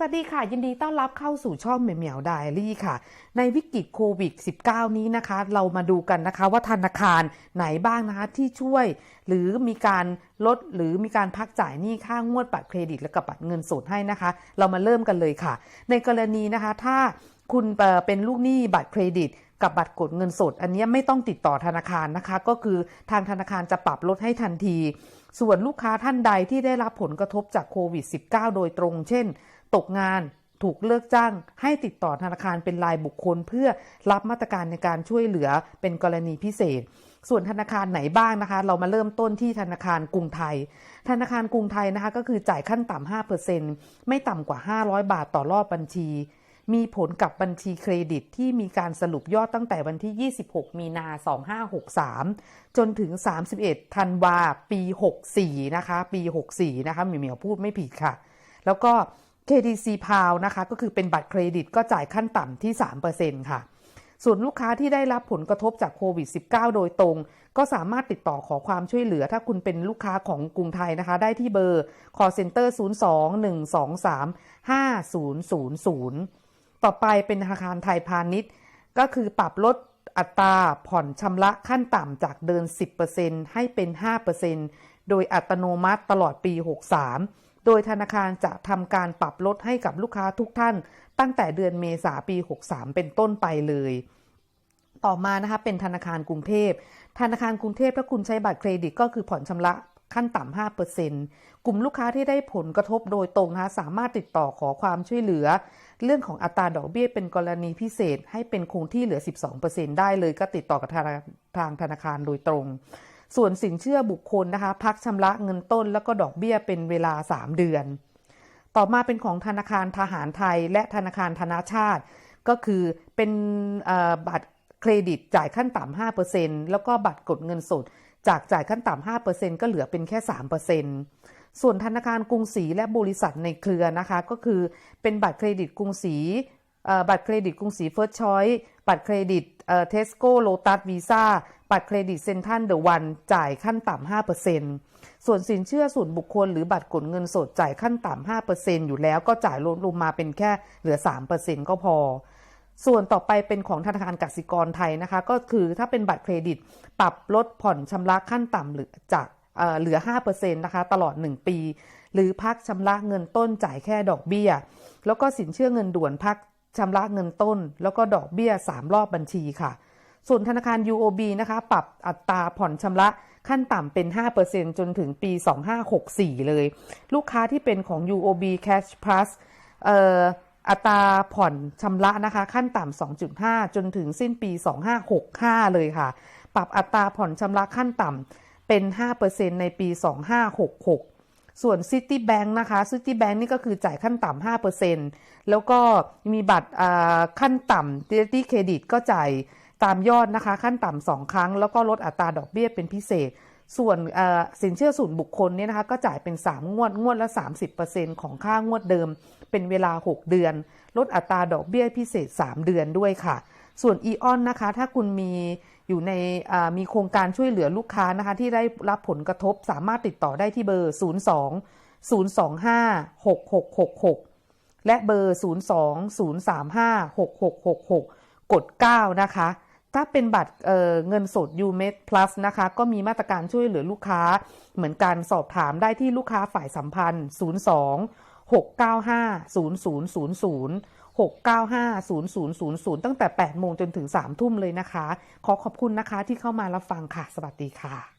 สวัสดีค่ะ ยินดีต้อนรับเข้าสู่ช่องเหมียวเหมียวไดอารี่ค่ะ ในวิกฤตโควิด -19 นี้นะคะ เรามาดูกันนะคะว่าธนาคารไหนบ้างนะคะที่ช่วย หรือมีการลดหรือมีการพักจ่ายหนี้ค่างวดบัตรเครดิตและกับบัตรเงินสดให้นะคะ เรามาเริ่มกันเลยค่ะ ในกรณีนะคะถ้าคุณเอ่อเป็นลูกหนี้บัตรเครดิตกับบัตรกดเงินสด อันนี้ไม่ต้องติดต่อธนาคารนะคะ ก็คือทางธนาคารจะปรับลดให้ทันที ส่วนลูกค้าท่านใดที่ได้รับผลกระทบจากโควิด -19 โดยตรง เช่น ตกงานถูกเลิกจ้าง ให้ติดต่อธนาคารเป็นรายบุคคล เพื่อรับมาตรการในการช่วยเหลือเป็นกรณีพิเศษ ส่วนธนาคารไหนบ้างนะคะ เรามาเริ่มต้นที่ธนาคารกรุงไทย ธนาคารกรุงไทยนะคะก็คือจ่ายขั้นต่ำ5%ไม่ต่ำกว่า 500 บาทต่อรอบบัญชี มีผลกับบัญชีเครดิตที่มีการสรุปยอดตั้งแต่วันที่ 26 มีนา 2563 จนถึง 31 ธันวาปี 64 นะคะ ปี 64 นะคะเหมียวเหมียวพูดไม่ผิดค่ะ แล้วก็ KDC p o w นะคะก็คือเป็นบัตรเครดิตก็จ่ายขั้นต่ำที่ 3%ค่ะ ส่วนลูกค้าที่ได้รับผลกระทบจากโควิด -19 โดยตรง ก็สามารถติดต่อขอความช่วยเหลือถ้าคุณเป็นลูกค้าของกรุงไทยนะคะ ได้ที่เบอร์ call center 02-123-5000 ต่อไปเป็นธนาคารไทยพาณิชย์ ก็คือปรับลดอัตราผ่อนชำระขั้นต่ำจากเดิน 10%ให้เป็น 5%โดยอัตโนมัติตลอดปี 63 โดยธนาคารจะทำการปรับลดให้กับลูกค้าทุกท่าน ตั้งแต่เดือนเมษาปี 63 เป็นต้นไปเลย ต่อมานะคะเป็นธนาคารกรุงเทพ ธนาคารกรุงเทพถ้าคุณใช้บัตรเครดิตก็คือผ่อนชำระขั้นต่ำ 5%กลุ่มลูกค้าที่ได้ผลกระทบโดยตรงนะคะสามารถติดต่อขอความช่วยเหลือ เรื่องของอัตราดอกเบี้ยเป็นกรณีพิเศษให้เป็นคงที่เหลือ 12%ได้เลยก็ติดต่อกับทางทางธนาคารโดยตรง ส่วนสินเชื่อบุคคลนะคะ พักชำระเงินต้นแล้วก็ดอกเบี้ยเป็นเวลา 3 เดือน ต่อมาเป็นของธนาคารทหารไทย และธนาคารธนาชาติ ก็คือเป็นบัตรเครดิตจ่ายขั้นต่ำ5%แล้วก็บัตรกดเงินสด จากจ่ายขั้นต่ำ5%ก็เหลือเป็นแค่ 3%ส่วนธนาคารกรุงศรีและบริษัทในเครือนะคะ ก็คือเป็นบัตรเครดิตกรุงศรีบัตรเครดิตกรุงศรีเฟิร์สชอยส์บัตรเครดิตเทสโก้โลตัสวีซ่า บัตรเครดิตเซ็นทรัลเดอะวันจ่ายขั้นต่ำ5%ส่วนสินเชื่อส่วนบุคคลหรือบัตรกดเงินสดจ่ายขั้นต่ำ5%อยู่แล้วก็จ่ายลดลงมาเป็นแค่เหลือ3%ก็พอ ส่วนต่อไปเป็นของธนาคารกสิกรไทยนะคะ ก็คือถ้าเป็นบัตรเครดิต ปรับลดผ่อนชำระขั้นต่ำหรือจากเหลือ5%นะคะตลอด 1 ปี หรือพักชำระเงินต้นจ่ายแค่ดอกเบี้ย แล้วก็สินเชื่อเงินด่วนพักชำระเงินต้น แล้วก็ดอกเบี้ย 3 รอบบัญชีค่ะ ส่วนธนาคาร UOB นะคะปรับอัตราผ่อนชำระขั้นต่ำเป็น 5%จนถึงปี 2564 เลย ลูกค้าที่เป็นของ UOB Cash Plus เอ่ออัตราผ่อนชำระนะคะ ขั้นต่ำ 2.5 จนถึงสิ้นปี 2565 เลยค่ะ ปรับอัตราผ่อนชำระขั้นต่ำเป็น 5%ในปี 2566 ส่วน Citibank นะคะ Citibank นี่ก็คือจ่ายขั้นต่ำ 5%แล้วก็มีบัตรขั้นต่ำที่เครดิตก็จ่าย ตามยอดนะคะขั้นต่ำสองครั้ง แล้วก็ลดอัตราดอกเบี้ยเป็นพิเศษ ส่วนสินเชื่อส่วนบุคคลเนี่ยนะคะก็จ่ายเป็น 3 งวดงวดละ 30%ของค่างวดเดิม เป็นเวลา 6 เดือน ลดอัตราดอกเบี้ยพิเศษ 3 เดือนด้วยค่ะ ส่วนอีออนนะคะถ้าคุณมีอยู่ในมีโครงการช่วยเหลือลูกค้านะคะที่ได้รับผลกระทบสามารถติดต่อได้ที่เบอร์ 02 025 6666 และเบอร์ 02 035 6666 กด 9 นะคะ ถ้าเป็นบัตรเเงินสด u m e d Plus นะคะ ก็มีมาตรการช่วยเหลือลูกค้า เหมือนการสอบถามได้ที่ลูกค้าฝ่ายสัมพันธ์ 02 695 0000 695 0000 ตั้งแต่ 8 โมงจนถึง 3 ทุ่มเลยนะคะ ขอขอบคุณนะคะที่เข้ามารับฟังค่ะ สวัสดีค่ะ